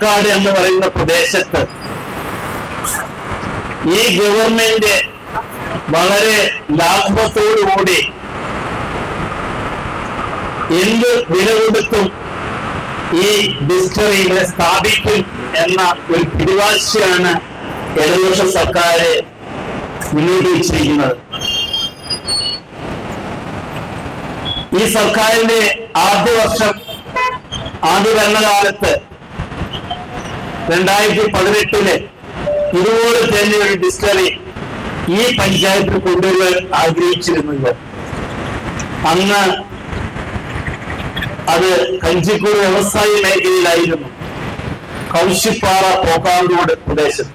മണ്ണുക്കാട് എന്ന് പറയുന്ന പ്രദേശത്ത് ഈ ഗവൺമെന്റ് വളരെ ലാഘവത്തോടുകൂടി എന്ത് വില കൊടുത്തും ഈ ഡിസ്റ്ററിനെ സ്ഥാപിക്കും എന്ന ഒരു പിടിവാശിയാണ് ഇടതുപക്ഷ സർക്കാർ മുന്നോട്ട് വെച്ചിരിക്കുന്നത് ഈ സർക്കാരിന്റെ ആദ്യ വർഷം ആദ്യ ഭരണകാലത്ത് രണ്ടായിരത്തി പതിനെട്ടിൽ ഇതുപോലെ തന്നെ ഒരു ഡിസ്റ്ററി ഈ പഞ്ചായത്തിൽ കൊണ്ടുവരാൻ ആഗ്രഹിച്ചിരുന്നത് അന്ന് അത് കഞ്ചിക്കൂട് വ്യവസായ മേഖലയിലായിരുന്നു. കൗശിപ്പാറ പോക്കാങ്കോട് പ്രദേശം.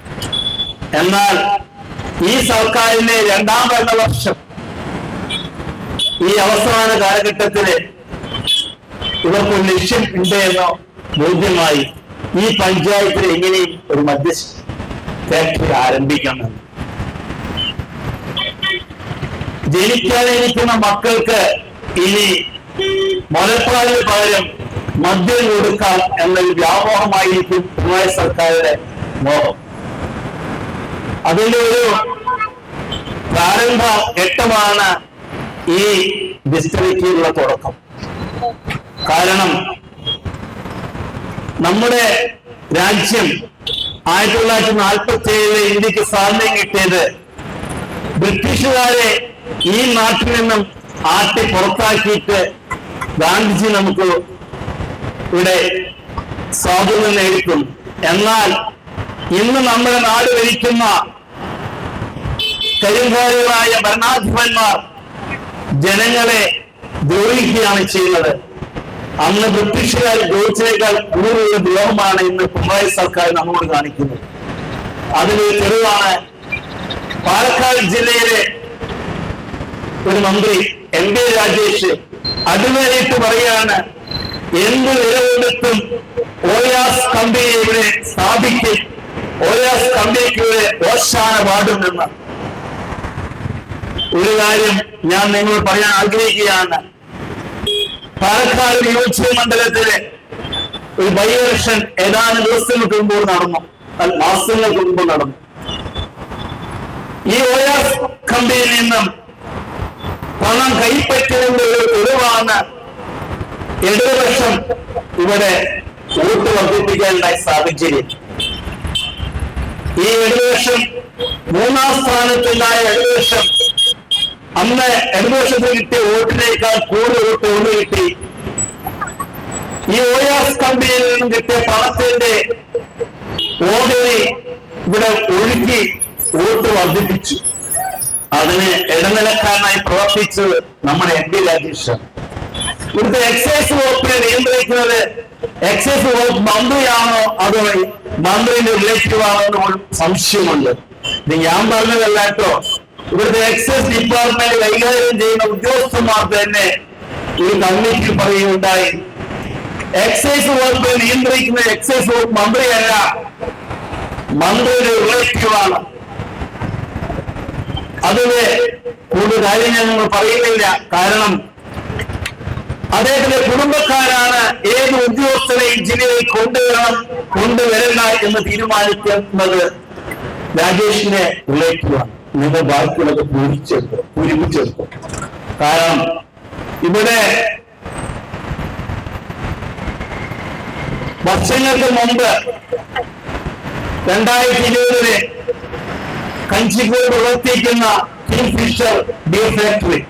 എന്നാൽ ഈ സർക്കാരിന്റെ രണ്ടാം ഭരണവർഷം ഈ അവസാന കാലഘട്ടത്തിൽ ഇവർക്ക് ഒരു ലക്ഷ്യം ഉണ്ട് എന്ന ബോധ്യമായി. ഈ പഞ്ചായത്തിൽ എങ്ങനെയും ഒരു മദ്യ ഫാക്ടറി ആരംഭിക്കണം? ജനിക്കാനിരിക്കുന്ന മക്കൾക്ക് ഇനി മുലപ്പാലിന് പകരം മദ്യം കൊടുക്കാം എന്നൊരു വ്യാമോഹമായിരിക്കും പിണറായി സർക്കാരിന്റെ മോഹം. അതിന്റെ ഒരു പ്രാരംഭ ഘട്ടമാണ് ഈ ഡിസ്ട്രിക്റ്റിലുള്ള തുടക്കം. കാരണം നമ്മുടെ രാജ്യം ആയിരത്തി തൊള്ളായിരത്തി നാൽപ്പത്തി ഏഴിൽ ഇന്ത്യയ്ക്ക് സ്വാതന്ത്ര്യം കിട്ടിയത് ബ്രിട്ടീഷുകാരെ ഈ നാട്ടിൽ നിന്നും ആട്ടി പുറത്താക്കിയിട്ട് ഗാന്ധിജി നമുക്ക് ഇവിടെ സ്വാതന്ത്ര്യം നേടിക്കും. എന്നാൽ ഇന്ന് നമ്മുടെ നാട് ഭരിക്കുന്ന കരിങ്കാരികളായ ഭരണാധിപന്മാർ ജനങ്ങളെ ദ്രോഹിക്കുകയാണ് ചെയ്യുന്നത്. അന്ന് ബ്രിട്ടീഷുകാർ ദ്രോഹിച്ചതിനേക്കാൾ കൂടുതലുള്ള ദ്രോഹമാണ് ഇന്ന് പിണറായി സർക്കാർ നമ്മോട് കാണിക്കുന്നത്. അതിൽ തെളിവാണ്. പാലക്കാട് ജില്ലയിലെ ഒരു മന്ത്രി എം കെ രാജേഷ് അടിവരയിട്ട് പറയുകയാണ് എന്ത് വില കൊടുത്തും ഓയാസ് കമ്പനി ഇവിടെ സ്ഥാപിക്കും ഓയാസ് കമ്പനിക്ക് ഇവിടെ ഓശാന പാടുമെന്ന് ഒരു കാര്യം ഞാൻ നിങ്ങൾ പറയാൻ ആഗ്രഹിക്കുകയാണ്. പാലക്കാട് നിയോജക മണ്ഡലത്തിലെ ഒരു ബൈ ഇലക്ഷൻ ഏതാനും ദിവസങ്ങൾക്ക് മുമ്പ് നടന്നു. മാസങ്ങൾക്ക് മുമ്പ് നടന്നു. ഈ ഒ എഫ് കമ്പനിയിൽ നിന്നും പണം കൈപ്പറ്റിയതിന്റെ ഒരു തെളിവാണ് ഇടതുപക്ഷം ഇവിടെ വോട്ട് വർദ്ധിപ്പിക്കാനുണ്ടായ സാഹചര്യം ഈ ഇടതുപക്ഷം മൂന്നാം സ്ഥാനത്തുണ്ടായ ഇടതുപക്ഷം അന്ന് ഇടതുപക്ഷത്തിന് കിട്ടിയ വോട്ടിനേക്കാൾ കൂടുതൽ വോട്ട് ഒന്ന് കിട്ടി. ഈ ഒ എസ് കമ്പനിയിൽ നിന്നും കിട്ടിയ പണത്തിന്റെ ഓഹരി ഇവിടെ ഒഴുകി വോട്ട് വർദ്ധിപ്പിച്ചു. അതിന് ഇടനിലക്കാരനായി പ്രവർത്തിച്ചത് നമ്മുടെ എം പി രാജേഷ്. ഇവിടുത്തെ എക്സൈസ് വകുപ്പിനെ നിയന്ത്രിക്കുന്നത് എക്സൈസ് വകുപ്പ് മന്ത്രിയാണോ അതോ മന്ത്രിന്റെ റിലേറ്റീവ് ആണോ എന്ന് സംശയമുണ്ട്. ഞാൻ പറഞ്ഞതല്ല കേട്ടോ. ഇവിടുത്തെ എക്സൈസ് ഡിപ്പാർട്ട്മെന്റ് കൈകാര്യം ചെയ്യുന്ന ഉദ്യോഗസ്ഥന്മാർ തന്നെ ഒരു കമ്മിറ്റി പറയുകയുണ്ടായി. എക്സൈസ് വകുപ്പ് നിയന്ത്രിക്കുന്ന എക്സൈസ് വകുപ്പ് മന്ത്രിയല്ല മന്ത്രിയുടെ റിലേറ്റീവാണ് അതിന് കൂടുതൽ കാര്യം ഞങ്ങൾ പറയുന്നില്ല. കാരണം അദ്ദേഹത്തിന്റെ കുടുംബക്കാരാണ് ഏത് ഉദ്യോഗസ്ഥരെയും ജില്ലയിൽ കൊണ്ടുവരണം കൊണ്ടുവരണ്ട എന്ന് തീരുമാനിക്കുന്നത് രാജേഷിന്റെ റിലേറ്റീവാണ് നിങ്ങൾ ബാക്കിയുള്ളത് പൂരിച്ചെടുക്കും പൂരിപ്പിച്ചെടുക്കും കാരണം ഇവിടെ വർഷങ്ങൾക്ക് മുമ്പ് രണ്ടായിരത്തി ഇരുപതിന് കഞ്ചിക്കോട് പ്രവർത്തിക്കുന്ന കിങ് ഫിഷർ ബിയർ ഫാക്ടറി.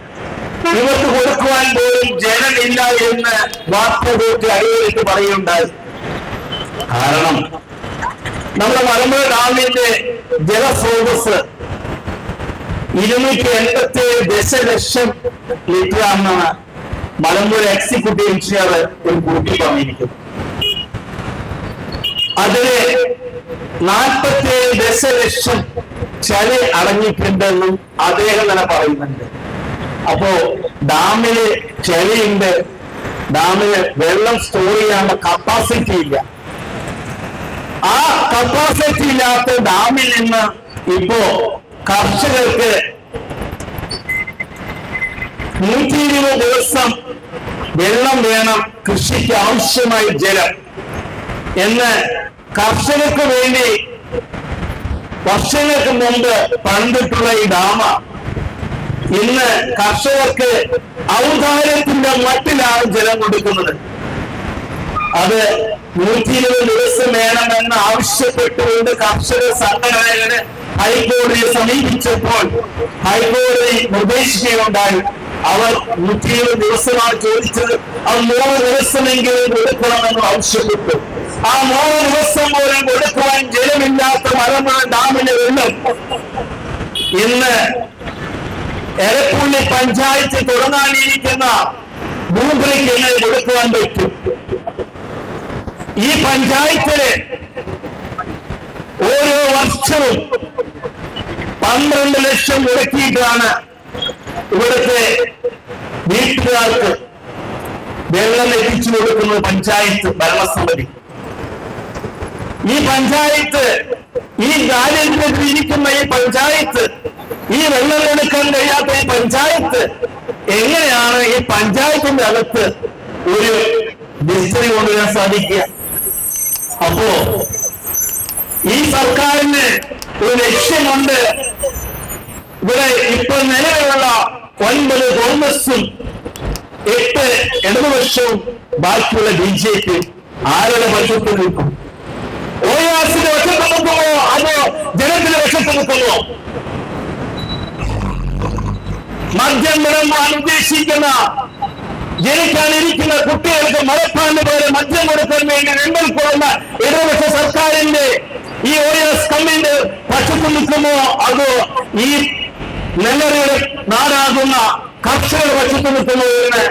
ഇവർക്ക് കൊടുക്കുവാൻ പോലും ജനമില്ല എന്ന് വാർത്ത കൂട്ടി അടിയേറിട്ട് പറയുണ്ടായി കാരണം നമ്മുടെ മലമ്പുഴ ഡാമിന്റെ ജലസ്രോതസ് ഇരുന്നൂറ്റി എൺപത്തി ഏഴ് ദശലക്ഷം ലിറ്റർ ആണെന്നാണ് മലമ്പുഴ എക്സിക്യൂട്ടീവ് എഞ്ചിനീയർ ഒരു കൂട്ടി പറഞ്ഞിരിക്കുന്നത്. അതിൽ നാൽപ്പത്തിയേഴ് ദശലക്ഷം ചളി അടങ്ങിയിട്ടുണ്ടെന്നും അദ്ദേഹം തന്നെ പറയുന്നുണ്ട്. അപ്പോ ഡാമിൽ ചെളിയുണ്ട് ഡാമിൽ വെള്ളം സ്റ്റോർ ചെയ്യാനുള്ള കപ്പാസിറ്റി ഇല്ല. ആ കപ്പാസിറ്റി ഇല്ലാത്ത ഡാമിൽ നിന്ന് ഇപ്പോ കർഷകർക്ക് നൂറ്റി ഇരുപത് ദിവസം വെള്ളം വേണം കൃഷിക്ക് ആവശ്യമായ ജലം എന്ന് കർഷകർക്ക് വേണ്ടി വർഷങ്ങൾക്ക് മുമ്പ് പണിതിട്ടുള്ള ഈ ഡാമ ഇന്ന് കർഷകർക്ക് ഔദാര്യത്തിന്റെ മട്ടിലാണ് ജലം കൊടുക്കുന്നത്. അത് നൂറ്റി ഇരുപത് ദിവസം വേണമെന്ന് ആവശ്യപ്പെട്ടുകൊണ്ട് കർഷക സംഘടനകൾ ഹൈക്കോടതിയെ സമീപിച്ചപ്പോൾ ഹൈക്കോടതി നിർദ്ദേശിക്കുകയുണ്ടായി. അവർ നൂറ്റി ഇരുപത് ദിവസമാണ് ചോദിച്ചത്. അവർ മൂന്ന് ദിവസമെങ്കിലും കൊടുക്കണമെന്ന് ആവശ്യപ്പെട്ടു. ആ മൂന്ന് ദിവസം പോലും കൊടുക്കുവാൻ ജലമില്ലാത്ത മലമ്പുഴ ഡാമിന് വെള്ളം ഇന്ന് എരപ്പുള്ളി പഞ്ചായത്ത് തുടങ്ങാനിരിക്കുന്ന ഭൂമിക്ക് എങ്ങനെ കൊടുക്കുവാൻ പറ്റും. ഈ പഞ്ചായത്തിൽ ഓരോ വർഷവും പന്ത്രണ്ട് ലക്ഷം മുടക്കിയിട്ടാണ് ഇവിടുത്തെ വീട്ടുകാർക്ക് വെള്ളം എത്തിച്ചു കൊടുക്കുന്നത് പഞ്ചായത്ത് ഭരണസമിതി. ഈ പഞ്ചായത്ത് ഈ ദാരിദ്ര്യത്തിൽ ഈ പഞ്ചായത്ത് ഈ വെള്ളം എടുക്കാൻ കഴിയാത്ത ഈ പഞ്ചായത്ത് എങ്ങനെയാണ് ഈ പഞ്ചായത്തിന്റെ അകത്ത് ഒരു ഡിസ്റ്ററി കൊണ്ടുവരാൻ സാധിക്കുക? അപ്പോ ഈ സർക്കാരിന് ഒരു ലക്ഷ്യമുണ്ട്. ഇവിടെ ഇപ്പോൾ നിലവിലുള്ള ഒൻപത് കോൺഗ്രസും എട്ട് ഇടതുപക്ഷവും ബാക്കിയുള്ള ബി ജെ പി ആരുടെ പക്ഷത്ത് നിൽക്കും? ഓയാസിന്റെ വശത്ത് നിൽക്കുമോ? അതോ ജനത്തിന്റെ വശത്ത് നിൽക്കുമോ? മദ്യം വിളമ്പാൻ ഉദ്ദേശിക്കുന്ന ജനിക്കാനിരിക്കുന്ന കുട്ടികൾക്ക് മലപ്പാണ്ട് പോലെ മദ്യം കൊടുക്കാൻ വേണ്ടി വെമ്പൽ കൊള്ളുന്ന ഇടതുപക്ഷ സർക്കാരിന്റെ ഈ ഒ എസ് കമ്മിന്റെ പക്ഷത്ത് നിൽക്കുമോ അതോ ഈ നെല്ലറയുടെ നാടാകുന്ന കർഷകരുടെ പക്ഷത്ത് നിൽക്കുമോ എന്ന്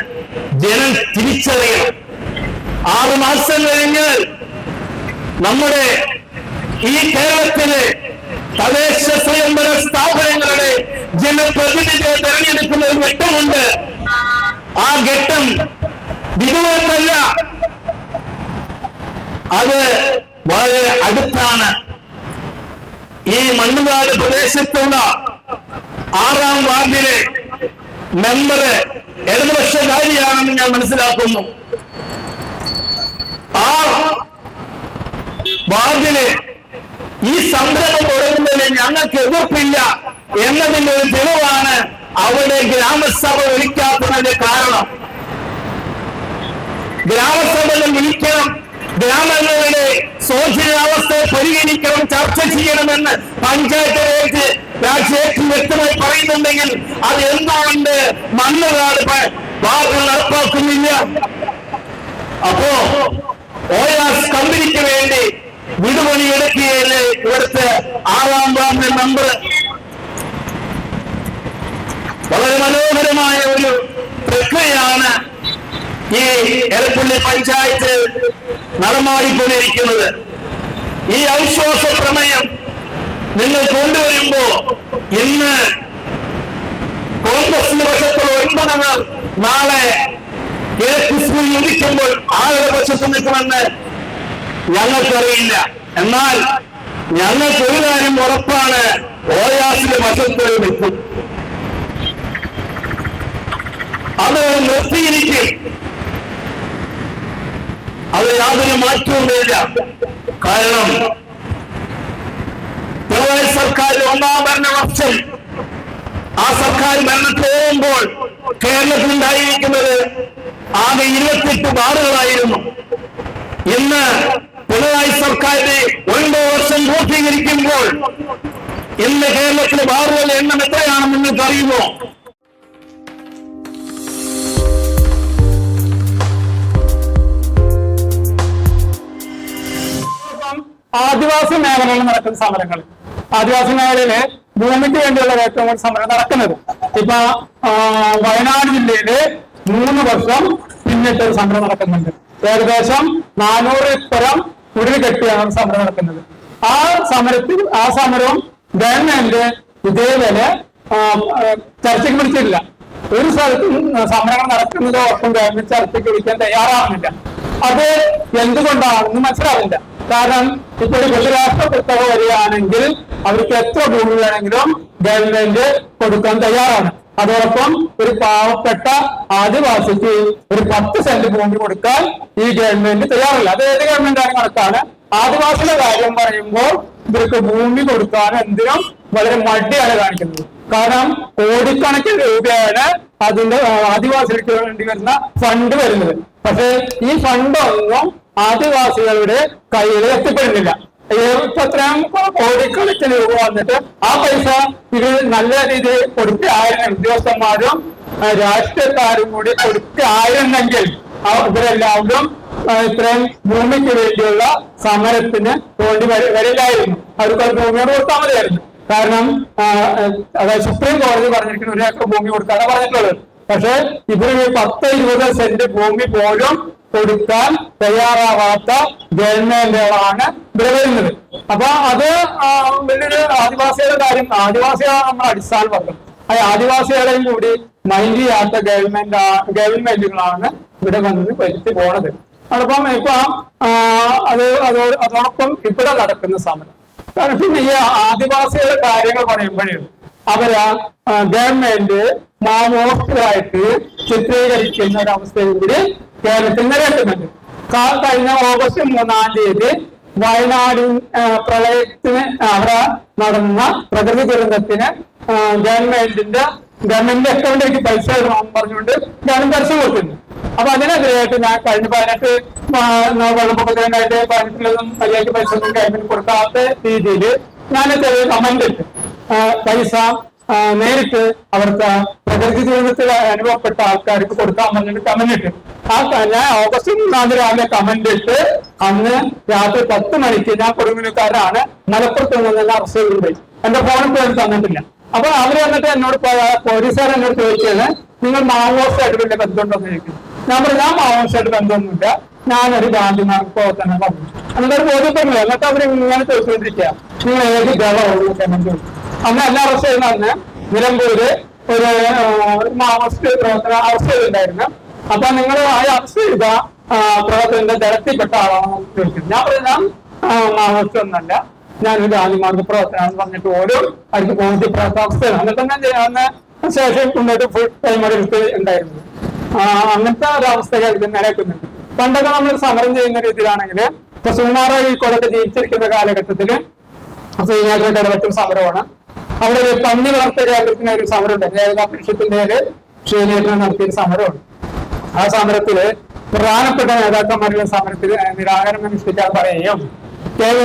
ജനം തിരിച്ചറിയണം. ആറ് മാസം കഴിഞ്ഞാൽ നമ്മുടെ ഈ കേരളത്തിലെ തദ്ദേശ സ്വയംഭര സ്ഥാപനങ്ങളുടെ ജനപ്രതിനിധിയെ തെരഞ്ഞെടുക്കുന്ന ഒരു ഘട്ടമുണ്ട്. ആ ഘട്ടം വിദൂരത്തല്ല അത് വളരെ അടുത്താണ്. ഈ മണ്ണുകാട് പ്രദേശത്തുള്ള ആറാം വാർഡിലെ മെമ്പർ ഇടതുപക്ഷകാരിയാണെന്ന് ഞാൻ മനസ്സിലാക്കുന്നു. ആ വാർഡിൽ ഈ സംരംഭം തുടങ്ങുന്നതിന് ഞങ്ങൾക്ക് എതിർപ്പില്ല എന്നതിന്റെ ഒരു തെളിവാണ് അവിടെ ഗ്രാമസഭ വിളിക്കാത്തതിന്റെ കാരണം. ഗ്രാമസഭകൾ വിളിക്കണം. ഗ്രാമങ്ങളുടെ ശോചനീയാവസ്ഥയെ പരിഗണിക്കണം ചർച്ച ചെയ്യണമെന്ന് പഞ്ചായത്ത് രേഖ രാജ്യത്തിൽ വ്യക്തമായി പറയുന്നുണ്ടെങ്കിൽ അത് എന്തുകൊണ്ട് മണ്ണുകാട് വാർഡ് നടപ്പാക്കുന്നില്ല? അപ്പോ ഓയാസ് കമ്പനിക്ക് വേണ്ടി വിടുപണി എടുക്കുകയല്ലേ ഇവിടുത്തെ ആറാം വാർഡ് മെമ്പർ വളരെ മനോഹരമായ ഒരു പ്രക്രിയയാണ് ഈ എരപ്പുള്ളി പഞ്ചായത്ത് നടമാടിക്കൊണ്ടിരിക്കുന്നത്. ഈ അവിശ്വാസ പ്രമേയം നിങ്ങൾ കൊണ്ടുവരുമ്പോ ഇന്ന് കോൺഗ്രസിന്റെ വശത്തുള്ള ഒൻപതങ്ങൾ നാളെ കിഴക്ക് സ്കൂളിൽ ഇരിക്കുമ്പോൾ ആരുടെ വശത്ത് നിൽക്കുമെന്ന് ഞങ്ങൾക്കറിയില്ല. എന്നാൽ ഞങ്ങൾക്ക് ഒരു കാര്യം ഉറപ്പാണ് ഓയാസിന്റെ വശത്ത് നിൽക്കും. അത് നിർത്തിയിരിക്കും. അത് യാതൊരു മാറ്റവും വരില്ല. കാരണം പിണറായി സർക്കാർ ഒന്നാം ഭരണ വർഷം ആ സർക്കാർ ഭരണത്തിൽ പോകുമ്പോൾ കേരളത്തിൽ ഉണ്ടായിരിക്കുന്നത് ആകെ ഇരുപത്തിയെട്ട് ബാറുകളായിരുന്നു ഇന്ന് പിണറായി സർക്കാരിന്റെ ഒൻപത് വർഷം പൂർത്തീകരിക്കുമ്പോൾ ഇന്ന് കേരളത്തിലെ ബാറുകളുടെ എണ്ണം എത്രയാണെന്ന് നിങ്ങൾക്ക് അറിയുമോ ആദിവാസി മേഖലയിൽ നടക്കുന്ന സമരങ്ങൾ. ആദിവാസി മേഖലയിലെ ഭൂമിക്ക് വേണ്ടിയുള്ള ഏറ്റവും കൂടുതൽ സമരം നടക്കുന്നത്. ഇപ്പൊ വയനാട് ജില്ലയിൽ മൂന്ന് വർഷം പിന്നിട്ട് ഒരു സമരം നടക്കുന്നുണ്ട്. ഏകദേശം നാനൂറ് ഇപ്പുറം കുടിൽ കെട്ടിയാണ് സമരം നടക്കുന്നത്. ആ സമരത്തിൽ ആ സമരവും ഗവൺമെന്റ് ഇതേപോലെ ചർച്ചയ്ക്ക് വിളിച്ചിട്ടില്ല. ഒരു സ്ഥലത്തും സമരങ്ങൾ നടക്കുന്നത് ഒപ്പം ഗവൺമെന്റ് ചർച്ചയ്ക്ക് വിളിക്കാൻ തയ്യാറാവുന്നില്ല. അത് എന്തുകൊണ്ടാണെന്ന് മനസ്സിലാവില്ല. കാരണം ഇപ്പോൾ ബഹുരാഷ്ട്ര കുത്തക വരികയാണെങ്കിൽ അവർക്ക് എത്ര ഭൂമി വേണമെങ്കിലും ഗവൺമെന്റ് കൊടുക്കാൻ തയ്യാറാണ്. അതോടൊപ്പം ഒരു പാവപ്പെട്ട ആദിവാസിക്ക് ഒരു പത്ത് സെന്റ് ഭൂമി കൊടുക്കാൻ ഈ ഗവൺമെന്റ് തയ്യാറല്ല. അത് ഏത് ഗവൺമെന്റാണ് കണക്കാണ്? ആദിവാസിയുടെ കാര്യം പറയുമ്പോൾ ഇവർക്ക് ഭൂമി കൊടുക്കാൻ എന്തിനും വളരെ മടിയാണ് കാണിക്കുന്നത്. കാരണം കോടിക്കണക്കിന് രൂപയാണ് അതിന്റെ ആദിവാസികൾക്ക് വേണ്ടി വരുന്ന ഫണ്ട് വരുന്നത്. പക്ഷേ ഈ ഫണ്ട് ഒന്നും ആദിവാസികളുടെ കയ്യിൽ എത്തിപ്പെടുന്നില്ല. എത്രയും കോടിക്കണക്കിന് രൂപ വന്നിട്ട് ആ പൈസ ഇത് നല്ല രീതിയിൽ കൊടുക്കുകയായിരുന്നു ഉദ്യോഗസ്ഥന്മാരും ആ, രാഷ്ട്രീയക്കാരും കൂടി കൊടുത്ത് ആയിരുന്നെങ്കിൽ ഇവരെല്ലാവരും ഇത്രയും ഭൂമിക്ക് വേണ്ടിയുള്ള സമരത്തിന് വേണ്ടി വരി വരില്ലായിരുന്നു. അവർക്ക് ഭൂമിയോട് കൊടുത്താൽ മതിയായിരുന്നു. കാരണം അതായത് സുപ്രീം കോടതി പറഞ്ഞിരിക്കുന്ന ഒരു ഭൂമി കൊടുക്കാതെ പറഞ്ഞിട്ടുള്ളത്. പക്ഷെ ഇവർ പത്ത് ഇരുപത് സെന്റ് ഭൂമി പോലും കൊടുക്കാൻ തയ്യാറാവാത്ത ഗവൺമെന്റുകളാണ് ഇവിടെ അപ്പൊ അത് വലിയൊരു ആദിവാസികളുടെ കാര്യം ആദിവാസികളാണ് നമ്മുടെ അടിസ്ഥാന വർഗം. അത് ആദിവാസികളെയും കൂടി മൈൻഡ് ചെയ്യാത്ത ഗവൺമെന്റ് ഗവൺമെന്റുകളാണ് ഇവിടെ വന്നത് വരുത്തി പോണത്. അതപ്പം ഇപ്പൊ അത് അതോട് അതോടൊപ്പം ഇവിടെ നടക്കുന്ന സമരം. കാരണം പിന്നെ ഈ ആദിവാസികളുടെ കാര്യങ്ങൾ പറയുമ്പോഴേ അവർ ഗവൺമെന്റ് മാവോസ്റ്റുമായിട്ട് ചിത്രീകരിക്കുന്ന ഒരു അവസ്ഥയും കൂടി കേരളത്തിൽ നിലനിൽക്കുന്നുണ്ട് കഴിഞ്ഞ ഓഗസ്റ്റ് മൂന്നാം തീയതി വയനാട് പ്രളയത്തിന് അവിടെ നടന്ന പ്രകൃതി ദുരന്തത്തിന് ഗവൺമെന്റിന്റെ ഗവൺമെന്റ് അക്കൗണ്ടിലേക്ക് പൈസ ഇടണം പറഞ്ഞുകൊണ്ട് ഗവൺമെന്റ് പൈസ കൊടുക്കുന്നു അപ്പൊ അതിനെതിരായിട്ട് ഞാൻ കഴിഞ്ഞ പതിനെട്ട് വെള്ളപ്പൊക്കത്തിനായിട്ട് പതിനെട്ടിലൊന്നും മര്യാദയ്ക്ക് പൈസ ഒന്നും ഗവൺമെന്റ് കൊടുക്കാത്ത രീതിയിൽ ഞാൻ ചെറിയ കമന്റ് ഇട്ടു. പൈസ നേരിട്ട് അവർക്ക് പ്രകൃതി ദുരന്തത്തിൽ അനുഭവപ്പെട്ട ആൾക്കാർക്ക് കൊടുക്കാൻ പറഞ്ഞിട്ട് കമന്റ് ഇട്ടു. ആ ഞാൻ ഓഗസ്റ്റ് തീയതി രാവിലെ കമന്റ് ഇട്ട് അന്ന് രാത്രി പത്ത് മണിക്ക് ഞാൻ കൊടുങ്ങനക്കാരാണ് മലപ്പുറത്ത് നിന്ന് തന്നെ അറസ്റ്റ് പോയി. എന്റെ ഫോണിൽ പോലും തന്നിട്ടില്ല. അപ്പൊ അവർ വന്നിട്ട് എന്നോട് പോലീസുകാർ എന്നോട് ചോദിച്ചത് നിങ്ങൾ മാവോയിസ്റ്റായിട്ട് വലിയ ബന്ധമുണ്ടോന്ന് ചോദിക്കുന്നു. ഞാൻ പറഞ്ഞു ഞാൻ മാവോയിസ്റ്റായിട്ട് ബന്ധമൊന്നുമില്ല. ഞാനൊരു ഗാന്ധി പ്രവർത്തനം പറഞ്ഞു എന്നിട്ട് ഒരു ബോധ്യപ്പെടുന്നില്ല എന്നിട്ട് അവർ ഇങ്ങനെ ചോദിച്ചുകൊണ്ടിരിക്കുക നിങ്ങൾ ഏത് ഗവർണർ ചോദിച്ചു. അന്ന് എല്ലാം അറസ്റ്റ് ചെയ്യുന്ന അന്ന് നിലമ്പൂര് ഒരു മാവോയിസ്റ്റ് പ്രവർത്തനം അറസ്റ്റ് ചെയ്തിട്ടുണ്ടായിരുന്നു അപ്പൊ നിങ്ങൾ ആ അറസ്റ്റ് ചെയ്ത പ്രവർത്തനത്തിന്റെ ദളത്തിൽപ്പെട്ട ആളാണ് ചോദിക്കുന്നത് ചോദിക്കും ഞാൻ പറയുന്ന മാവോയിസ്റ്റ് ഒന്നല്ല. ഞാനൊരു ഗാന്ധിമാർഗ പ്രവർത്തനം പറഞ്ഞിട്ട് ഓരോ അടുത്ത് പോകുന്ന അവസ്ഥയാണ്. എന്നിട്ട് ഞാൻ ചെയ്യാവുന്ന ശേഷം കൊണ്ടുപോയിട്ട് ഫുൾ ടൈം എടുത്ത് ഉണ്ടായിരുന്നു. അങ്ങനത്തെ ഒരു അവസ്ഥകൾ നിലനിൽക്കുന്നുണ്ട് പണ്ടൊക്കെ നമ്മൾ സമരം ചെയ്യുന്ന രീതിയിലാണെങ്കിൽ ഇപ്പൊ സുമാറ ഈ കൊല്ലത്ത് ജീവിച്ചിരിക്കുന്ന കാലഘട്ടത്തിൽ ശ്രീനാഥിന്റെ ഇടപെട്ടും സമരമാണ്. അവിടെ ഒരു പന്നി വളർത്തൽ ഒരു സമരമുണ്ട്. ഏകതാ പരിഷത്തിന്റെ പേര് ശ്രീനേട്ടൻ നടത്തിയ ഒരു സമരമുണ്ട്. ആ സമരത്തിൽ പ്രധാനപ്പെട്ട നേതാക്കന്മാരുടെ സമരത്തിൽ നിരാകരണം അനുഷ്ഠിക്കാൻ പറയുകയും കേരള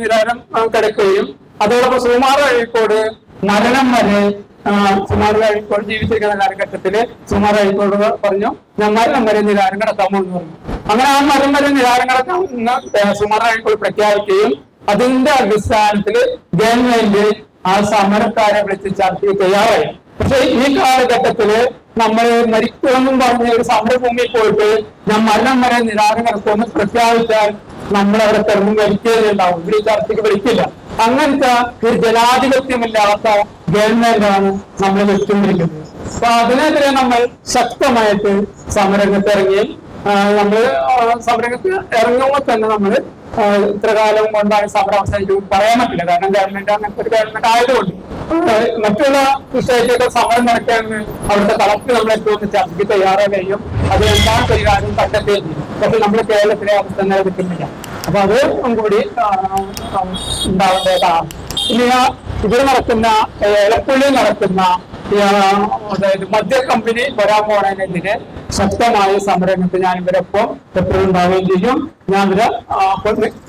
നിരാകരണം ആ, കിടക്കുകയും അതോടൊപ്പം സുമാർ അഴീക്കോട് മരണം വരെ സുമാർ അഴീക്കോട് ജീവിച്ചിരിക്കുന്ന കാലഘട്ടത്തിൽ സുമാർ അഴീക്കോട് പറഞ്ഞു ഞാൻ മരണം വരെ നിരാകരണം കിടക്കാമോ എന്ന് പറഞ്ഞു. അങ്ങനെ ആ മരണം വരെ നിരാകരം കിടക്കാം സുമാർ അഴീക്കോട് പ്രഖ്യാപിക്കുകയും അതിന്റെ അടിസ്ഥാനത്തിൽ ഗവൺമെന്റ് ആ സമരക്കാരെ വിളിച്ച് ചർച്ച തയ്യാറായി. പക്ഷെ ഈ കാലഘട്ടത്തിൽ നമ്മൾ മരിക്കുമെന്നും പറഞ്ഞ ഒരു സമരഭൂമിയിൽ പോയിട്ട് ഞാൻ മരണം വരെ നിരാകരണം നടത്തുമെന്ന് പ്രഖ്യാപിച്ചാൽ നമ്മൾ അവിടെ കിടന്ന് മരിക്കുകയുണ്ടാവും ഇവിടെ ഈ ചർച്ചയ്ക്ക് വിളിക്കില്ല. അങ്ങനത്തെ ഒരു ജനാധിപത്യമില്ലാത്ത ഗവൺമെന്റാണ് നമ്മൾ വെച്ചുകൊണ്ടിരിക്കുന്നത്. അപ്പൊ അതിനെതിരെ നമ്മൾ ശക്തമായിട്ട് സമരരംഗത്ത് ഇറങ്ങി നമ്മൾ സമരരംഗത്ത് ഇറങ്ങുമ്പോൾ തന്നെ നമ്മൾ ഇത്ര കാലം കൊണ്ടാണ് സമരം അവസാനിച്ചു പറയാൻ പറ്റില്ല. കാരണം ഗവൺമെന്റ് അങ്ങനത്തെ ഒരു ഗവൺമെന്റ് ആയതുകൊണ്ട്. മറ്റുള്ള സ്റ്റേറ്റൊക്കെ സമരം നടക്കാന്ന് അവിടുത്തെ കളക്ടർ നമ്മളെ എത്തുമെന്ന് ചർച്ചയ്ക്ക് തയ്യാറാവുകയും അത് എല്ലാ പരിഹാരവും കണ്ടെത്തുകയും ചെയ്യും പക്ഷെ നമ്മുടെ കേരളത്തിലെ അവസ്ഥ നിലനിൽക്കുന്നില്ല അപ്പൊ അത് കൂടി ഉണ്ടാവേണ്ടതാണ് ആ ഇവിടെ നടക്കുന്ന എളപ്പുള്ളി നടക്കുന്ന അതായത് മദ്യ കമ്പനി വരാൻ പോണതിനെതിരെ ശക്തമായ സമരങ്ങൾക്ക് ഞാൻ ഇവരൊപ്പം എപ്പോഴും ഉണ്ടാവുകയും ചെയ്യും. ഞാൻ ഇവരെ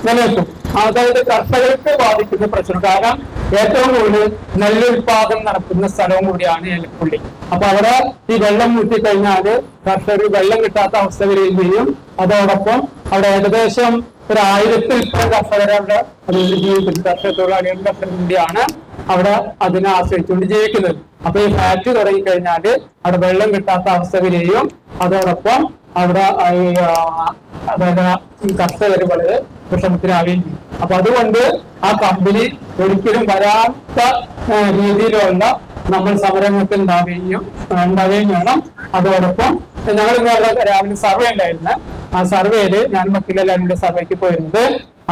നിലനിർത്തും. അതായത് കർഷകർക്ക് ബാധിക്കുന്ന പ്രശ്നം. കാരണം ഏറ്റവും കൂടുതൽ നെല്ല് ഉൽപാദനം നടക്കുന്ന സ്ഥലവും കൂടിയാണ് എലപ്പുള്ളി. അപ്പൊ അവിടെ ഈ വെള്ളം മുറ്റി കഴിഞ്ഞാൽ കർഷകർ വെള്ളം കിട്ടാത്ത അവസ്ഥ വരികയും ചെയ്യും അതോടൊപ്പം അവിടെ ഏകദേശം ഒരു ആയിരത്തിൽ അവിടെ അതുകൊണ്ട് ജീവിക്കുന്നത് കർഷക തൊഴിലാളികളുടെ കർഷകർ കൂടിയാണ് അവിടെ അതിനെ ആശ്രയിച്ചുകൊണ്ട് ജീവിക്കുന്നത്. അപ്പൊ ഈ ഫാക്ടറി തുടങ്ങി കഴിഞ്ഞാൽ അവിടെ വെള്ളം കിട്ടാത്ത അവസ്ഥ വരികയും അതോടൊപ്പം അവിടെ അതായത് ഈ കർഷകർ വളരെ വിഷമത്തിലാവുകയും ചെയ്യും. അപ്പൊ അതുകൊണ്ട് ആ കമ്പനി ഒരിക്കലും വരാത്ത രീതിയിലുള്ള നമ്മൾ സമരങ്ങൾക്ക് ഉണ്ടാവുകയും ഉണ്ടാവുകയും വേണം. അതോടൊപ്പം ഞങ്ങൾ രാവിലെ സർവേ ഉണ്ടായിരുന്നു. ആ സർവേയിൽ ഞാൻ വക്കീലെല്ലാവരുടെ സർവേക്ക് പോയിരുന്നത്.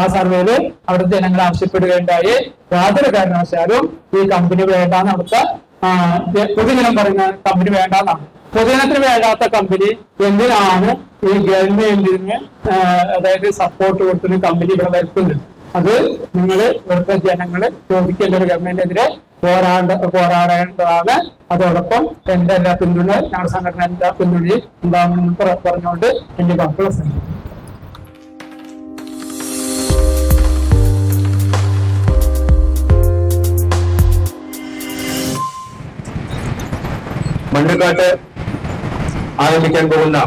ആ സർവേയിൽ അവിടെ ജനങ്ങൾ ആവശ്യപ്പെടുകയുണ്ടായി. യാതൊരു കാരണവശാലും ഈ കമ്പനി വേണ്ടാന്ന് അവിടുത്തെ പൊതുജനം പറയുന്ന കമ്പനി വേണ്ടെന്നാണ്. പൊതുജനത്തിന് വേണ്ടാത്ത കമ്പനി എന്തിനാണ് ഈ ഗവൺമെന്റിന് അതായത് സപ്പോർട്ട് കൊടുത്തൊരു കമ്പനി ഇവിടെ വരുത്തുന്നത്? അത് നിങ്ങൾ ഇവിടുത്തെ ജനങ്ങൾ ചോദിക്കേണ്ട ഒരു ഗവൺമെന്റിനെതിരെ പോരാട പോരാടേണ്ടതാണ്. അതോടൊപ്പം എന്റെ എല്ലാ പിന്തുണ ഞങ്ങളുടെ സംഘടന എല്ലാ പിന്തുണയും ഉണ്ടാകുമെന്ന് പറ- പറഞ്ഞുകൊണ്ട് എന്റെ വാക്കുകൾ മണ്ണുകാട്ട് ആരംഭിക്കാൻ പോകുന്ന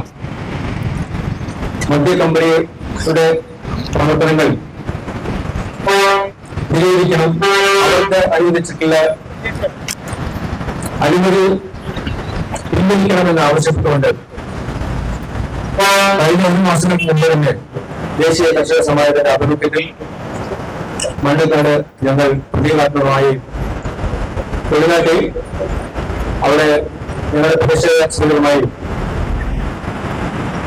മദ്യ കമ്പനിയുടെ പ്രവർത്തനങ്ങൾ അനുവദിച്ചിട്ടുള്ള അനുമതി പിൻവലിക്കണമെന്ന് ആവശ്യപ്പെട്ടുകൊണ്ട് കഴിഞ്ഞ ഒരു മാസങ്ങൾക്ക് മുമ്പ് തന്നെ ദേശീയ കർഷക സമാജത്തിന്റെ ആഭിമുഖ്യത്തിൽ മണ്ണക്കാട് ഞങ്ങൾ പ്രതീകാത്മകമായി തൊഴിലാക്കി അവിടെ ഞങ്ങളുടെ പ്രതിഷേധമായി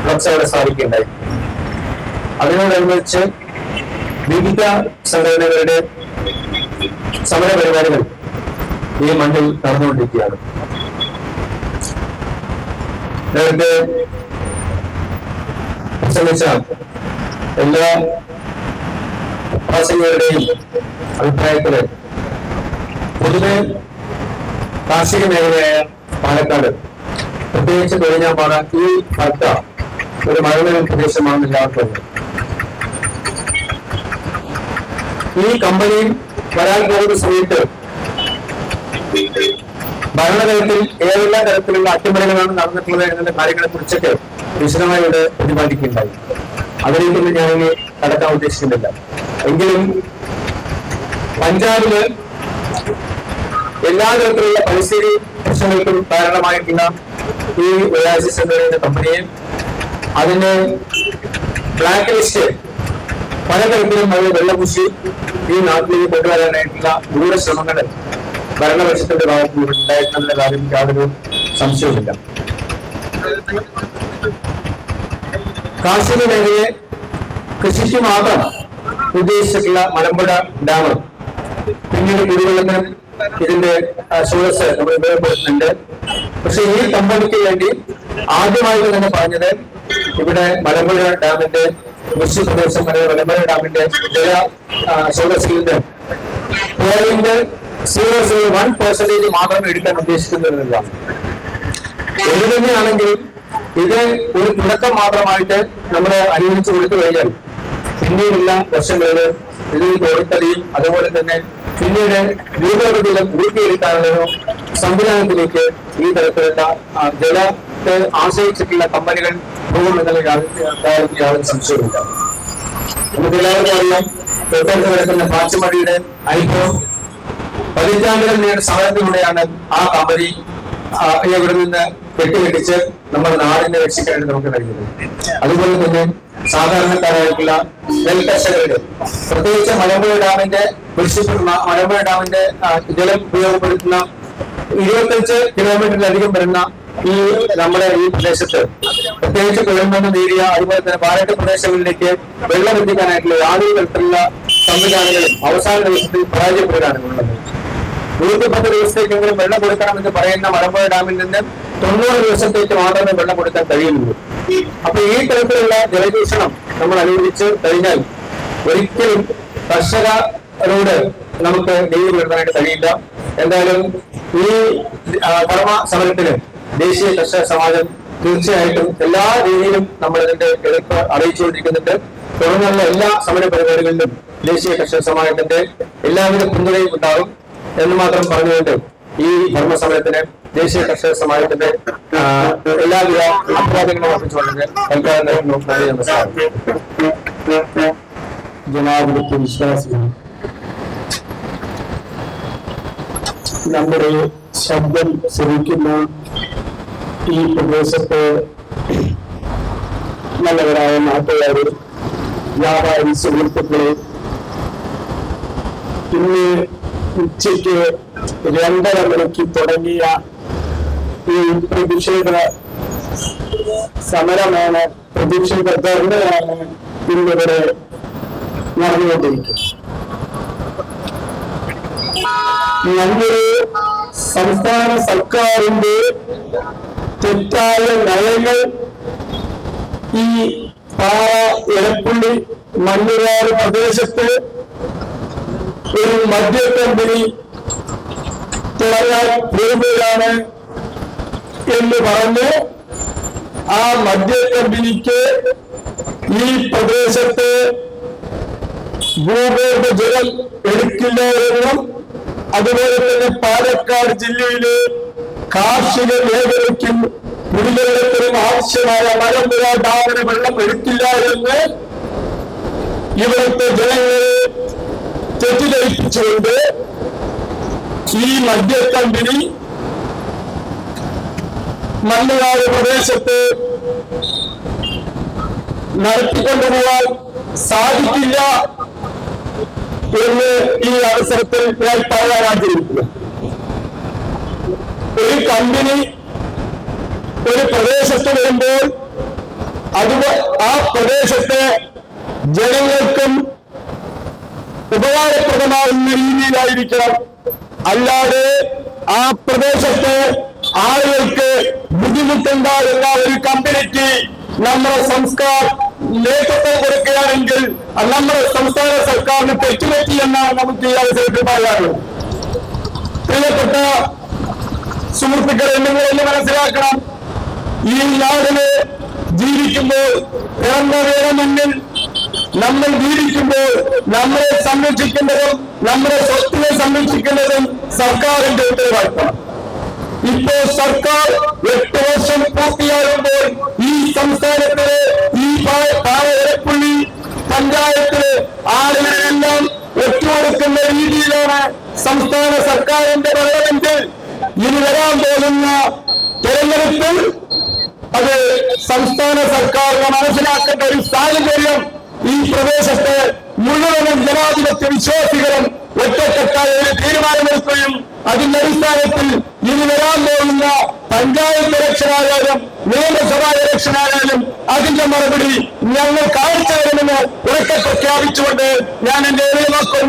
ഫ്ലക്സ് അവിടെ അതിനോടനുബന്ധിച്ച് വിവിധ സംഘടനകളുടെ സമര പരിപാടികൾ ഈ മണ്ണിൽ നടന്നുകൊണ്ടിരിക്കുകയാണ്. നേരത്തെ പ്രസംഗിച്ച എല്ലാ പ്രവാസികളുടെയും അഭിപ്രായത്തിൽ പൊതുവെ കാർഷിക മേഖലയായ പാലക്കാട്. പ്രത്യേകിച്ച് കൊഴിഞ്ഞാമ്പാറ ഈ ഭക്ത ഒരു മഴമേൽ പ്രദേശമാണ് എല്ലാവർക്കും. ഈ കമ്പനി വരാൻ പോകുന്ന സമയത്ത് ഭരണതലത്തിൽ ഏതെല്ലാം തരത്തിലുള്ള അട്ടിമറികളാണ് നടന്നിട്ടുള്ളത് എന്നുള്ള കാര്യങ്ങളെ കുറിച്ചൊക്കെ വിശദമായി ഇവിടെ പ്രതിപാദിക്കുകയുണ്ടായി. അതിലേക്കൊന്നും ഞാൻ കടക്കാൻ ഉദ്ദേശിക്കുന്നില്ല. എങ്കിലും പഞ്ചാബിൽ എല്ലാ തരത്തിലുള്ള പരിസ്ഥിതി പ്രശ്നങ്ങൾക്കും കാരണമായിട്ടുള്ള ഈ ഒയാസിസ് എന്ന് പറയുന്ന കമ്പനിയെ അതിന്റെ ബ്ലാക്ക് ലിസ്റ്റ് പലതരത്തിലും അത് വെള്ളപൂശി ഈ നാട്ടിലേക്ക് കൊണ്ടുവരാനായിട്ടുള്ള ദൂര ശ്രമങ്ങൾ ഭരണപക്ഷത്തിന്റെ ഭാഗത്ത് നിന്ന് ഉണ്ടായിട്ടുള്ള കാര്യം യാതൊരു സംശയവുമില്ല. കാർഷിക മേഖലയെ കൃഷിക്ക് മാത്രം ഉദ്ദേശിച്ചിട്ടുള്ള മലമ്പുഴ ഡാം പിന്നീട് കുടിവെള്ളത്തിനും ഇതിന്റെ ആ, നമ്മൾ ഉപയോഗപ്പെടുത്തുന്നുണ്ട് പക്ഷെ ഈ കമ്പനിക്ക് വേണ്ടി ആദ്യമായിട്ട് തന്നെ പറഞ്ഞത് ഇവിടെ മലമ്പുഴ ഡാമിന്റെ കൃഷി പ്രദേശം വരെ മലമ്പുഴ ഡാമിന്റെ ജല നിന്ന് point zero zero one percentage മാത്രം എടുക്കാൻ ഉദ്ദേശിക്കുന്നില്ല എന്ത് തന്നെയാണെങ്കിലും ഇത് ഒരു തുടക്കം മാത്രമായിട്ട് നമ്മൾ അനുവദിച്ചു കൊടുത്തു കഴിഞ്ഞാൽ പിന്നീടുള്ള വർഷങ്ങളിൽ ഇതിൽ തോടിത്തടിയും അതുപോലെ തന്നെ പിന്നീട് ഊട്ടിയെടുക്കാനുള്ള ഒരു സംവിധാനത്തിലേക്ക് ഈ തരത്തിലുള്ള ജലത്തെ ആശ്രയിച്ചിട്ടുള്ള കമ്പനികൾ പോകുമെന്നുള്ള കാര്യത്തിൽ യാതൊരു സംശയവുമില്ല. നമുക്ക് എല്ലാവർക്കും അറിയാം തൊട്ടടുത്ത് കിടക്കുന്ന പാച്ചുമടിയുടെ അനുഭവം പതിറ്റാണ്ടുകൾ നേരിട്ട സമരത്തിലൂടെയാണ് ആ കമ്പനി ഇവിടെ നിന്ന് കെട്ടിവെട്ടിച്ച് നമ്മുടെ നാടിനെ രക്ഷിക്കാനായിട്ട് നമുക്ക് കഴിയുന്നത് അതുപോലെ തന്നെ സാധാരണക്കാരായിട്ടുള്ള നെൽ കർഷകരുടെ പ്രത്യേകിച്ച് മലമ്പുഴ ഡാമിന്റെ കൃഷി മലമ്പുഴ ഡാമിന്റെ ജലം ഉപയോഗപ്പെടുത്തുന്ന ഇരുപത്തഞ്ച് കിലോമീറ്ററിലധികം വരുന്ന ഈ നമ്മുടെ ഈ പ്രദേശത്ത് പ്രത്യേകിച്ച് കുഴമ്പെന്ന് നേരിയ അതുപോലെ തന്നെ പാലക്കാട് പ്രദേശങ്ങളിലേക്ക് വെള്ളം എത്തിക്കാനായിട്ടുള്ള യാതൊരു തരത്തിലുള്ള സംവിധാനങ്ങളും അവസാന ദിവസത്തിൽ പരാജയപ്പെടുകയാണ് ഉള്ളത്. നൂറ്റി പത്ത് ദിവസത്തേക്കെങ്കിലും വെള്ളം കൊടുക്കണമെന്ന് പറയുന്ന മലമ്പുഴ ഡാമിൽ നിന്ന് തൊണ്ണൂറ് ദിവസത്തേക്ക് മാത്രമേ വെള്ളം കൊടുക്കാൻ കഴിയുള്ളൂ അപ്പൊ ഈ തരത്തിലുള്ള ജലചൂഷണം നമ്മൾ അനുവദിച്ച് കഴിഞ്ഞാൽ ഒരിക്കലും കർഷകരോട് നമുക്ക് നീതി പുലർത്താനായിട്ട് കഴിയില്ല. എന്തായാലും ഈ പരമ സമരത്തിന് ദേശീയ കർഷക സമാജം തീർച്ചയായിട്ടും എല്ലാ രീതിയിലും നമ്മൾ ഇതിന്റെ എതിർപ്പ് അറിയിച്ചുകൊണ്ടിരിക്കുന്നുണ്ട്. തുടർന്നുള്ള എല്ലാ സമര പരിപാടികളിലും ദേശീയ കർഷക സമാജത്തിന്റെ എല്ലാവിധ പിന്തുണയും ഉണ്ടാകും എന്ന് മാത്രം പറഞ്ഞുകൊണ്ട് ഈ ധർമ്മ സമരത്തിന് ദേശീയ കർഷക സമാജത്തിന്റെ ആ, എല്ലാവിധ അഭിവാദ്യങ്ങളും അർപ്പിച്ചുകൊണ്ട് തൽക്കാലം നിർത്തുന്നു. നന്ദി നമസ്കാരം ജനാധിപത്യ വിശ്വാസികൾ നമ്മുടെ ശബ്ദം ശ്രമിക്കുന്ന ഈ പ്രദേശത്ത് നല്ലവരായ നാട്ടുകാര് വ്യാപാരി സുഹൃത്തുക്കളെ ഇന്ന് ഉച്ചയ്ക്ക് രണ്ടര മണിക്ക് തുടങ്ങിയ ഈ പ്രതിഷേധ സമരമാണ് പ്രതിഷേധ ധർമ്മയാണ് ഇന്നിവിടെ നടന്നുകൊണ്ടിരിക്കുന്നത്. നമ്മുടെ സംസ്ഥാന സർക്കാരിന്റെ തെറ്റായ നയങ്ങൾ ഈ പാറ എലപ്പുള്ളി മണ്ണുകാട് പ്രദേശത്ത് ഒരു മദ്യ കമ്പനി തുടങ്ങാൻ പോകുകയാണ് എന്ന് പറഞ്ഞ് ആ മദ്യ കമ്പനിക്ക് ഈ പ്രദേശത്ത് ഭൂഗർഭ ജലം എടുക്കില്ല എന്നും അതുപോലെ തന്നെ പാലക്കാട് ജില്ലയിലെ കാർഷിക മേഖലയ്ക്കും കുടിവെള്ളത്തിനും ആവശ്യമായ മലമ്പുഴ ഡാമിന് വെള്ളം എടുക്കില്ല എന്ന് ഇവിടുത്തെ ജനങ്ങളെ തെറ്റിദ്ധരിപ്പിച്ചുകൊണ്ട് ഈ മദ്യ കമ്പനി മണ്ണുകാട് പ്രദേശത്ത് നടത്തിക്കൊണ്ടുപോകാൻ സാധിക്കില്ല എന്ന് ഈ അവസരത്തിൽ ഞാൻ പറയാൻ ആഗ്രഹിക്കുന്നു. ഒരു കമ്പനി ഒരു പ്രദേശത്ത് വരുമ്പോൾ അത് ആ പ്രദേശത്തെ ജനങ്ങൾക്കും ഉപകാരപ്രദമാകുന്ന രീതിയിലായിരിക്കണം. അല്ലാതെ ആ പ്രദേശത്തെ ആളുകൾക്ക് ബുദ്ധിമുട്ടുണ്ടാകുന്ന ഒരു കമ്പനിക്ക് നമ്മുടെ സംസ്കാർ നേതൃത്വം കൊടുക്കുകയാണെങ്കിൽ നമ്മുടെ സംസ്ഥാന സർക്കാരിന് തെറ്റുപറ്റി എന്നാണ് നമുക്ക് ഈ അവസരത്തിൽ പറയാറുള്ളത് പ്രിയപ്പെട്ട സുഹൃത്തുക്കളെ നിങ്ങൾ എന്ന് മനസ്സിലാക്കണം. ഈ നാടിന് ജീവിക്കുമ്പോൾ പിറന്ന മുന്നിൽ നമ്മൾ ജീവിക്കുമ്പോൾ നമ്മളെ സംരക്ഷിക്കേണ്ടതും നമ്മുടെ സ്വത്തിനെ സംരക്ഷിക്കേണ്ടതും സർക്കാരിന്റെ ഉത്തരവാദിത്തമാണ്. ഇപ്പോ സർക്കാർ എട്ട് വർഷം പൂർത്തിയാകുമ്പോൾ ഈ സംസ്ഥാനത്തിലെ ഈ പാലപ്പുള്ളി പഞ്ചായത്തിലെ ആളുകളെല്ലാം ഒറ്റുകൊടുക്കുന്ന രീതിയിലാണ് സംസ്ഥാന സർക്കാരിന്റെ ഭരണമെങ്കിൽ ഇനി വരാൻ പോകുന്ന തെരഞ്ഞെടുപ്പിൽ അത് സംസ്ഥാന സർക്കാരിനെ മനസ്സിലാക്കേണ്ട ഒരു സാഹചര്യം ഈ പ്രദേശത്തെ മുഴുവനും ജനാധിപത്യ വിശ്വാസികളും ഒറ്റക്കെട്ടായി ഒരു തീരുമാനമെടുക്കുകയും അതിന്റെ അടിസ്ഥാനത്തിൽ ഇനി വരാൻ പോകുന്ന പഞ്ചായത്ത് ഇലക്ഷനായാലും നിയമസഭാ ഇലക്ഷനായാലും അതിന്റെ മറുപടി ഞങ്ങൾ കാഴ്ചവരുമെന്ന് ഉറക്കെ പ്രഖ്യാപിച്ചുകൊണ്ട് ഞാൻ എന്റെ ഏഴ് വാക്കുകൾ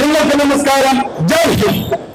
നിങ്ങൾക്ക് നമസ്കാരം. ജയ് ഹിന്ദ്.